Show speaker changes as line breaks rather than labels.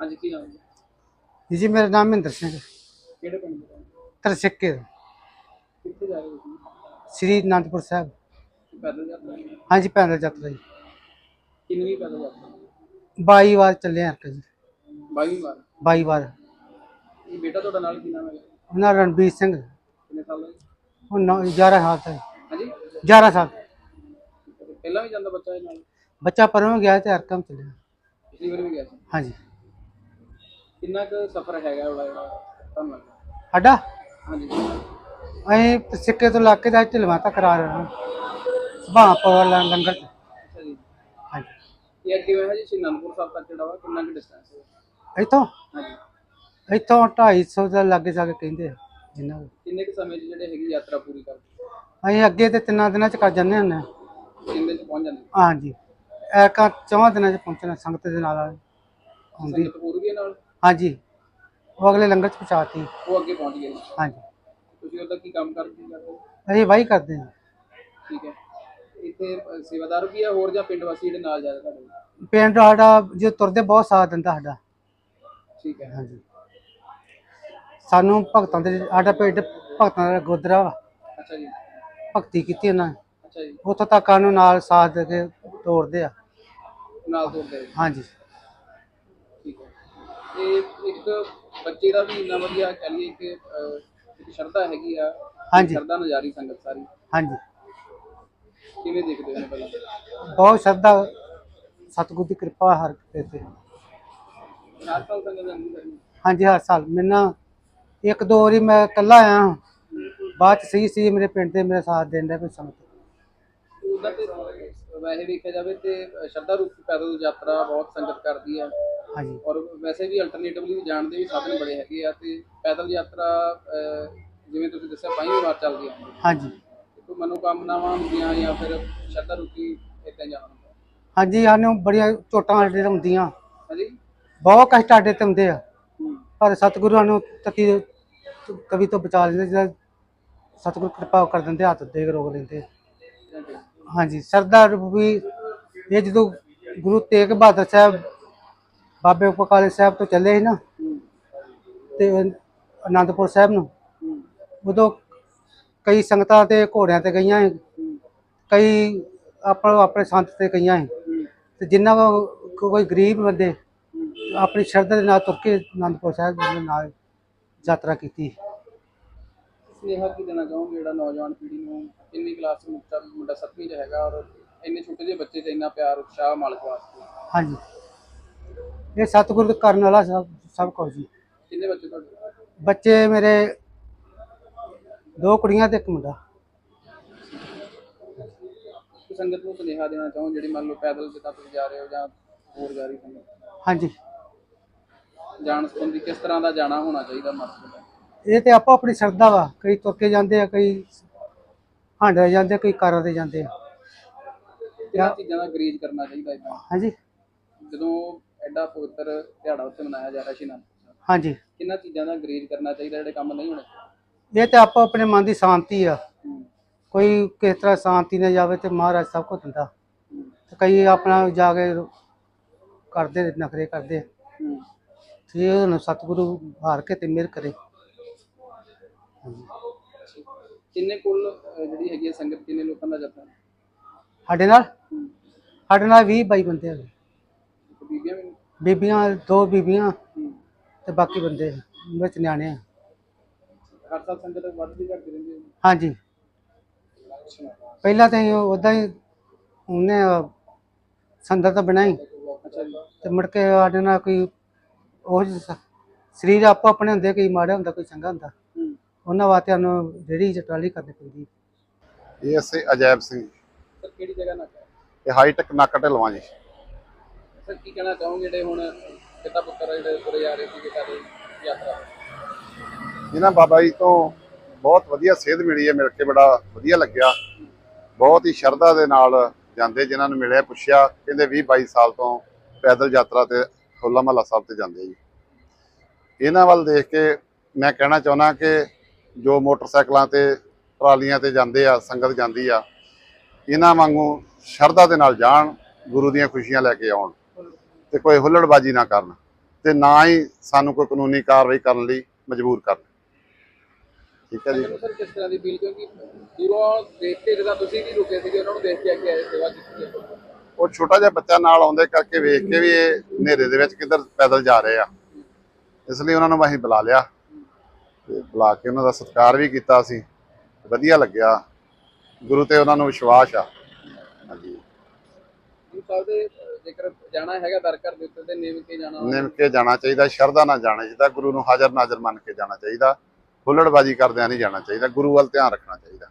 ਹਾਂਜੀ ਕੀ ਨਾਮ ਹੈ
ਜੀ ਜੀ ਮੇਰਾ ਨਾਮ ਮਹਿੰਦਰ ਸਿੰਘ
ਕਿਹੜੇ ਪਿੰਡ ਦੇ ਰਹਿਣ ਵਾਲੇ?
ਤਰਸਿੱਕੇ
ਕਿੱਥੇ ਜਾ ਰਹੇ ਹੋ ਤੁਸੀਂ?
ਸ੍ਰੀ ਅਨੰਦਪੁਰ ਸਾਹਿਬ।
ਪੈਦਲ ਯਾਤਰਾ ਹੈ?
ਹਾਂਜੀ ਪੈਦਲ ਯਾਤਰਾ ਜੀ।
ਕਿੰਨਵੀਂ ਪੈਦਲ ਯਾਤਰਾ?
22 ਵਾਰ ਚੱਲੇ ਹਾਂ ਜੀ।
22ਵੀਂ ਵਾਰ?
22 ਵਾਰ।
ਇਹ ਬੇਟਾ ਤੁਹਾਡਾ ਨਾਲ ਕੀ ਨਾਮ ਹੈ
ਉਹਨਾਂ ਰਣਬੀਰ ਸਿੰਘ
ਕਿੰਨੇ ਸਾਲ ਦਾ ਜੀ?
ਉਹ ਨੌ- 11 ਸਾਲ ਦਾ ਜੀ।
ਹਾਂਜੀ?
11 ਸਾਲ।
ਪਹਿਲਾਂ ਵੀ ਜਾਂਦਾ ਬੱਚਾ ਇਹ ਨਾਲ?
ਬੱਚਾ ਪਰੋਂ ਗਿਆ ਤੇ ਹਰਕਮ ਚੱਲਿਆ।
ਪਿਛਲੀ ਵਾਰ ਵੀ ਗਿਆ ਸੀ?
ਹਾਂਜੀ।
ਕਿੰਨਾ ਕੁ ਸਫ਼ਰ ਹੈਗਾ ਉਹਦਾ ਜਿਹੜਾ? ਤੁਹਾਨੂੰ ਲੱਗਦਾ
ਸਾਡਾ?
ਹਾਂਜੀ।
ਅਸੀਂ ਸਿੱਕੇ ਤੋਂ ਲੱਗ ਕੇ ਦਾ ਢਲਵਾ ਤੱਕ ਕਰਾ ਰਹੇ ਹਾਂ। ਸੁਭਾਅ ਪਵਰ ਲੰਗਰ ਚ।
ਅੱਛਾ ਜੀ।
ਹਾਂਜੀ।
ਇਹ ਅੱਗੇ ਹੋਇਆ ਜੀ ਸ਼੍ਰੀ ਅਨੰਦਪੁਰ ਸਾਹਿਬ ਤੱਕ ਜਿਹੜਾ ਵਾ ਕਿੰਨਾ ਕੁ ਡਿਸਟੈਂਸ ਹੈ?
ਇੱਥੋਂ?
ਹਾਂਜੀ।
ਇੱਥੋਂ 250 ਦਾ ਲੱਗੇ ਜਾ ਕੇ ਕਹਿੰਦੇ ਆ ਜਿੰਨਾ।
ਕਿੰਨੇ ਕੁ ਸਮੇਂ 'ਚ ਜਿਹੜੇ ਹੈਗੀ ਯਾਤਰਾ ਪੂਰੀ ਕਰਦੇ?
ਅਸੀਂ ਅੱਗੇ ਤੇ ਤਿੰਨਾਂ ਦਿਨਾਂ ਚ ਕਰ ਜਾਂਦੇ ਹੁੰਦੇ ਹਾਂ।
ਦਿਨ 'ਚ ਪਹੁੰਚ ਜਾਂਦੇ।
ਹਾਂਜੀ। ਐਕਾ ਚੌਹਾਂ ਦਿਨਾਂ ਚ ਪਹੁੰਚਣਾ ਸੰਗਤ ਦੇ ਨਾਲ ਆਉਂਦੀ।
ਸੰਗਤ ਪੂਰ ਗਏ ਨਾਲ?
ਹਾਂਜੀ। ਉਹ ਅਗਲੇ ਲੰਗਰ ਚ ਪਹੁੰਚਾਤੀ।
ਉਹ ਅੱਗੇ ਪਹੁੰਚ ਗਏ।
ਹਾਂਜੀ।
ਤੁਸੀਂ ਉਹਦਾ ਕੀ ਕੰਮ ਕਰਦੇ ਹੋ?
ਅਸੀਂ ਵਾਹੀ ਕਰਦੇ ਹਾਂ।
ਠੀਕ ਹੈ। ਇੱਥੇ ਅ, ਸੇਵਾਦਾਰ ਵੀ ਆ ਹੋਰ ਜਾਂ ਪਿੰਡ ਵਾਸੀ ਜਿਹੜੇ ਨਾਲ ਜਾ ਤੁਹਾਡੇ
ਪਿੰਡ ਸਾਡਾ ਜੋ ਤੁਰਦੇ ਬਹੁਤ ਸਾਥ ਦਿੰਦਾ ਸਾਡਾ।
ਠੀਕ ਹੈ।
ਹਾਂਜੀ। ਸਾਨੂੰ ਭਗਤਾਂ ਦੇ ਸਾਡਾ ਪਿੰਡ ਭਗਤਾਂ ਦਾ ਗੁਰਦੁਆਰਾ ਵਾ।
ਅੱਛਾ ਜੀ।
ਭਗਤੀ ਕੀਤੀ ਉਹਨਾਂ ਨੇ।
ਅੱਛਾ ਜੀ।
ਉੱਥੋਂ ਤੱਕ ਸਾਨੂੰ ਨਾਲ ਸਾਥ ਦੇ ਕੇ ਤੋਰਦੇ ਆ।
ਨਾਲ ਤੋਰਦੇ
ਹਾਂਜੀ।
ਇਹ ਇੱਕ ਬੱਚੇ ਦਾ ਵੀ ਇੰਨਾ ਵਧੀਆ ਕਹ ਲਈਏ ਕਿ ਅ, ਇੱਕ ਸ਼ਰਧਾ ਹੈਗੀ ਆ
ਹਾਂਜੀ।
ਸ਼ਰਧਾ ਨਜ਼ਾਰੀ ਸੰਗਤ ਸਾਰੀ।
ਹਾਂਜੀ।
ਕਿਵੇਂ ਦੇਖਦੇ ਹੋ ਇਹਨੂੰ ਪਹਿਲਾਂ?
ਬਹੁਤ ਸ਼ਰਧਾ ਸਤਿਗੁਰ ਦੀ ਕਿਰਪਾ ਹਰ ਕਿਸੇ ਤੇ
ਹਰ ਸਾਲ ਸੰਗਤ ਜਾਂਦੀ ਕਰਨੀ
ਹਾਂਜੀ ਹਰ ਸਾਲ। ਮੈਨਾਂ ਇੱਕ ਦੋ ਵਾਰੀ ਮੈਂ ਇਕੱਲਾ ਆਇਆ ਹਾਂ। ਬਾਅਦ ਚ ਸਹੀ ਸੀ ਮੇਰੇ ਪਿੰਡ ਦੇ ਮੇਰਾ ਸਾਥ ਦੇਣ ਕੋਈ ਸੰਗਤ।
ਉਹਦਾ ਤੇ ਵੈਸੇ ਵੇਖਿਆ ਜਾਵੇ ਤੇ ਸ਼ਰਧਾ ਰੂਪ ਪੈਦਲ ਯਾਤਰਾ ਬਹੁਤ ਸੰਗਤ ਕਰਦੀ ਹੈ
ਹਾਂਜੀ।
ਔਰ ਵੈਸੇ ਵੀ ਅਲਟਰਨੇਟਿਵਲੀ ਜਾਣ ਦੇ ਵੀ ਸਾਧਨ ਬੜੇ ਹੈਗੇ ਆ ਤੇ ਪੈਦਲ ਯਾਤਰਾ ਜਿਵੇਂ ਤੁਸੀਂ ਦੱਸਿਆ ਪੰਜਵੀਂ ਵਾਰ ਚੱਲਦੀ ਆ।
ਹਾਂਜੀ।
ਕੋਈ ਮਨੋਕਾਮਨਾਵਾਂ ਹੁੰਦੀਆਂ ਜਾਂ ਫਿਰ ਸ਼ਰਧਾ ਰੂਪੀ ਇਦਾਂ ਜਾਣਾ
ਹਾਂਜੀ ਸਾਨੂੰ ਬੜੀਆਂ ਚੋਟਾਂ ਸਾਡੇ ਤੇ ਹੁੰਦੀਆਂ।
ਹਾਂਜੀ।
ਬਹੁਤ ਕਸ਼ਟ ਸਾਡੇ ਤੇ ਹੁੰਦੇ ਆ। ਪਰ ਸਤਿਗੁਰੂ ਸਾਨੂੰ ਤਕੀ ਕਵੀ ਤੋਂ ਬਚਾ ਲੈਂਦੇ ਜਿਹੜਾ ਸਤਿਗੁਰੂ ਕਿਰਪਾ ਕਰ ਦਿੰਦੇ ਹੱਥ ਦੇ ਕੇ ਰੋਕ ਲੈਂਦੇ ਹਾਂਜੀ, ਸਰਦਾਰ ਵੀ ਇਹ ਜਦੋਂ ਗੁਰੂ ਤੇਗ ਬਹਾਦਰ ਸਾਹਿਬ ਬਾਬੇ ਬਕਾਲੇ ਸਾਹਿਬ ਤੋਂ ਚੱਲੇ ਸੀ ਨਾ
ਹੂੰ
ਤੇ ਅਨੰਦਪੁਰ ਸਾਹਿਬ ਨੂੰ, ਉਦੋਂ ਕਈ ਸੰਗਤਾਂ ਤੇ ਘੋੜਿਆਂ ਤੇ ਗਈਆਂ ਸੀ, ਕਈ ਆਪੋ ਆਪਣੇ ਸੰਤ ਤੇ ਗਈਆਂ ਸੀ
ਹੂੰ
ਤੇ ਜਿਨ੍ਹਾਂ ਕੋਈ ਗਰੀਬ ਬੰਦੇ ਆਪਣੀ ਸ਼ਰਧਾ ਦੇ ਨਾਲ ਤੁਰ ਕੇ ਅਨੰਦਪੁਰ ਸਾਹਿਬ ਦੇ ਨਾਲ ਯਾਤਰਾ ਕੀਤੀ
ਸੁਨੇਹਾ ਕੀ ਦੇਣਾ ਚਾਹੋਗੇ ਜਿਹੜਾ ਨੌਜਵਾਨ ਪੀੜ੍ਹੀ ਨੂੰ ਇੰਨੀ ਕਲਾਸ ਵਿੱਚ ਮੁੰਡਾ ਮੁੰਡਾ ਸੱਤਵੀਂ 'ਚ ਹੈਗਾ ਔਰ ਇੰਨੇ ਛੋਟੇ ਜਿਹੇ ਬੱਚੇ 'ਚ ਇੰਨਾ ਪਿਆਰ ਉਤਸ਼ਾਹ ਮਾਲਕ ਵਾਸਤੇ?
ਹਾਂਜੀ। ਇਹ ਸਤਿਗੁਰੂ ਦੇ ਕਰਨ ਵਾਲਾ ਸਭ ਸਭ ਕੁਝ ਜੀ।
ਕਿੰਨੇ ਬੱਚੇ ਤੁਹਾਡੇ?
ਬੱਚੇ ਮੇਰੇ ਦੋ ਕੁੜੀਆਂ ਤੇ ਇੱਕ ਮੁੰਡਾ।
ਤੁਸੀਂ ਸੰਗਤ ਨੂੰ ਸੁਨੇਹਾ ਦੇਣਾ ਚਾਹੋ ਜਿਹੜੀ ਮੰਨ ਲਓ ਪੈਦਲ ਜਿੱਦਾਂ ਤੁਸੀਂ ਜਾ ਰਹੇ ਹੋ ਜਾਂ ਹੋਰ ਜਾ ਰਹੀ ਸੰਗਤ?
ਹਾਂਜੀ।
ਜਾਣ ਸੰਬੰਧੀ ਕਿਸ ਤਰ੍ਹਾਂ ਦਾ ਜਾਣਾ ਹੋਣਾ ਚਾਹੀਦਾ ਮਕਸਦ ਦਾ
ਇਹ ਤੇ ਆਪੋ ਆਪਣੀ ਸ਼ਰਧਾ ਵਾ ਕਈ ਤੁਰ ਕੇ ਜਾਂਦੇ ਆ ਕਈ ਹਾਂਡੇ ਜਾਂਦੇ ਕਈ ਕਾਰਾਂ ਤੇ ਜਾਂਦੇ ਆ।
ਕਿਹਨਾਂ ਚੀਜ਼ਾਂ ਦਾ ਗਰੇਜ ਕਰਨਾ ਚਾਹੀਦਾ ਇਦਾਂ?
ਹਾਂਜੀ।
ਜਦੋਂ ਐਡਾ ਪਵਿੱਤਰ ਦਿਹਾੜਾ ਉੱਤੇ ਮਨਾਇਆ ਜਾ ਰਿਹਾ ਸੀ ਨਾ
ਹਾਂਜੀ।
ਕਿੰਨਾ ਚੀਜ਼ਾਂ ਦਾ ਗਰੇਜ ਕਰਨਾ ਚਾਹੀਦਾ ਜਿਹੜੇ ਕੰਮ ਨਹੀਂ ਹੋਣੇ? ਚਾਹੀਦੇ?
ਇਹ ਤੇ ਆਪੋ ਆਪਣੇ ਮਨ ਦੀ ਸ਼ਾਂਤੀ ਆ। ਕੋਈ ਕਿਸ ਤਰ੍ਹਾਂ ਸ਼ਾਂਤੀ ਨਾਲ ਜਾਵੇ ਤੇ ਮਹਾਰਾਜ ਸਭ ਕੁਝ ਦਿੰਦਾ ਤੇ ਕਈ ਆਪਣਾ ਜਾ ਕੇ ਕਰਦੇ ਨਖਰੇ ਕਰਦੇ। ਤੇ ਉਹਨੂੰ ਸਤਿਗੁਰੂ ਹਾਰ ਕੇ ਤੇ ਮਿਹਰ ਕਰੇ।
ਕਿੰਨੇ ਕੁੱਲ ਅਹ, ਜਿਹੜੀ ਹੈਗੀ ਹੈ ਸੰਗਤ ਕਿੰਨੇ ਲੋਕਾਂ ਦਾ ਜਥਾ
ਸਾਡੇ ਨਾਲ
ਹੂੰ।
ਸਾਡੇ ਨਾਲ 20 22 ਬੰਦੇ ਹੈਗੇ
ਬੀਬੀਆਂ ਵੀ?
ਬੀਬੀਆਂ ਦੋ ਬੀਬੀਆਂ
ਹੂੰ।
ਤੇ ਬਾਕੀ ਬੰਦੇ ਵਿੱਚ ਨਿਆਣੇ ਆ
ਹਰ ਸਾਲ ਸੰਗਤ ਵੱਧਦੀ ਘਟਦੀ ਰਹਿੰਦੀ ਹੈ
ਹਾਂਜੀ ਪਹਿਲਾਂ ਤਾਂ ਉਦਾਂ ਹੀ ਉਹਨੇ ਸੰਦਰ ਤਾਂ ਬਣਾਈ
ਅੱਛਾ ਜੀ
ਤੇ ਮੁੜ ਕੇ ਸਾਡੇ ਨਾਲ ਕੋਈ ਉਹ ਸ- ਸਰੀਰ ਆਪੋ ਆਪਣੇ ਹੁੰਦੇ ਕਈ ਮਾੜਾ ਹੁੰਦਾ ਕੋਈ ਚੰਗਾ ਹੁੰਦਾ
ਹੂੰ।
ਉਹਨਾਂ ਵਾਸਤੇ ਸਾਨੂੰ ਜਿਹੜੀ ਜਟਾਲੀ ਕਰਨੀ ਪੈਂਦੀ
ਇਹ ਅਸੀਂ ਅਜੈਬ ਸਿੰਘ
ਸਰ ਕਿਹੜੀ ਜਗ੍ਹਾ ਨਾ
ਇਹ ਹਾਈਟੈਕ ਨੱਕ ਢਲਵਾਂ ਜੀ।
ਸਰ ਕੀ ਕਹਿਣਾ ਚਾਹੋਗੇ ਜਿਹੜੇ ਹੁਣ ਪਿਤਾ ਪੁੱਤਰ ਜਿਹੜੇ ਤੁਰੇ ਜਾ ਰਹੇ ਸੀਗੇ ਸਾਡੀ ਯਾਤਰਾ?
ਇਹਨਾਂ ਬਾਬਾ ਜੀ ਤੋਂ ਬਹੁਤ ਵਧੀਆ ਸੇਧ ਮਿਲੀ ਹੈ ਮਿਲ ਕੇ ਬੜਾ ਵਧੀਆ ਲੱਗਿਆ। ਬਹੁਤ ਹੀ ਸ਼ਰਧਾ ਦੇ ਨਾਲ ਜਾਂਦੇ ਜਿਨ੍ਹਾਂ ਨੂੰ ਮਿਲਿਆ ਪੁੱਛਿਆ। ਕਹਿੰਦੇ 20 22 ਸਾਲ ਤੋਂ ਪੈਦਲ ਯਾਤਰਾ ਤੇ ਹੋਲਾ ਮਹੱਲਾ ਸਾਹਿਬ ਤੇ ਜਾਂਦੇ ਜੀ। ਇਹਨਾਂ ਵੱਲ ਦੇਖ ਕੇ ਮੈਂ ਕਹਿਣਾ ਚਾਹੁੰਦਾ ਕਿ ਜੋ ਮੋਟਰਸਾਈਕਲਾਂ ਤੇ ਟਰਾਲੀਆਂ ਤੇ ਜਾਂਦੇ ਆ ਸੰਗਤ ਜਾਂਦੀ ਆ ਇਹਨਾਂ ਵਾਂਗੂ ਸ਼ਰਧਾ ਦੇ ਨਾਲ ਜਾਣ ਗੁਰੂ ਦੀਆਂ ਖੁਸ਼ੀਆਂ ਲੈ ਕੇ ਆਉਣ ਤੇ ਕੋਈ ਹੁੱਲੜਬਾਜੀ ਨਾ ਕਰਨ ਤੇ ਨਾ ਹੀ ਸਾਨੂੰ ਕੋਈ ਕਾਨੂੰਨੀ ਕਾਰਵਾਈ ਕਰਨ ਲਈ ਮਜਬੂਰ ਕਰਨ। ਠੀਕ ਹੈ ਜੀ?
ਮੈਨੂੰ ਸਰ ਕਿਸ ਤਰ੍ਹਾਂ ਦੀ ਫੀਲ ਕਿਉਂਕਿ ਦੂਰੋਂ ਦੇਖ ਕੇ ਜਦੋਂ ਤੁਸੀਂ ਵੀ ਰੁਕੇ ਸੀਗੇ ਉਹਨਾਂ ਨੂੰ ਦੇਖ ਕੇ ਆ ਕੇ ਆਏ ਸੇਵਾ ਕੀਤੀ ਹੈ।
ਉਹ ਛੋਟਾ ਜਿਹਾ ਬੱਚਾ ਨਾਲ ਆਉਂਦੇ ਕਰਕੇ ਵੇਖ ਕੇ ਵੀ ਇਹ ਹਨੇਰੇ ਦੇ ਵਿੱਚ ਕਿੱਧਰ ਪੈਦਲ ਜਾ ਰਹੇ ਆ। ਇਸ ਲਈ ਉਹਨਾਂ ਨੂੰ ਅਸੀਂ ਬੁਲਾ ਲਿਆ। ਤੇ ਬੁਲਾ ਕੇ ਉਹਨਾਂ ਦਾ ਸਤਿਕਾਰ ਵੀ ਕੀਤਾ ਸੀ। ਵਧੀਆ ਲੱਗਿਆ। ਗੁਰੂ ਤੇ ਉਹਨਾਂ ਨੂੰ ਵਿਸ਼ਵਾਸ ਆ। ਹਾਂਜੀ।
ਸਾਹਿਬ ਦੇ ਜੇਕਰ ਜਾਣਾ ਹੈਗਾ ਦਰ ਘਰ ਦੇ ਉੱਤੇ ਤੇ ਨਿਮ ਕੇ ਜਾਣਾ
ਨਿਮ ਕੇ ਜਾਣਾ ਚਾਹੀਦਾ ਸ਼ਰਧਾ ਨਾਲ ਜਾਣਾ ਚਾਹੀਦਾ ਗੁਰੂ ਨੂੰ ਹਾਜ਼ਰ ਨਾਜ਼ਰ ਮੰਨ ਕੇ ਜਾਣਾ ਚਾਹੀਦਾ। ਹੁੱਲੜਬਾਜ਼ੀ ਕਰਦਿਆਂ ਨਹੀਂ ਜਾਣਾ ਚਾਹੀਦਾ ਗੁਰੂ ਵੱਲ ਧਿਆਨ ਰੱਖਣਾ ਚਾਹੀਦਾ।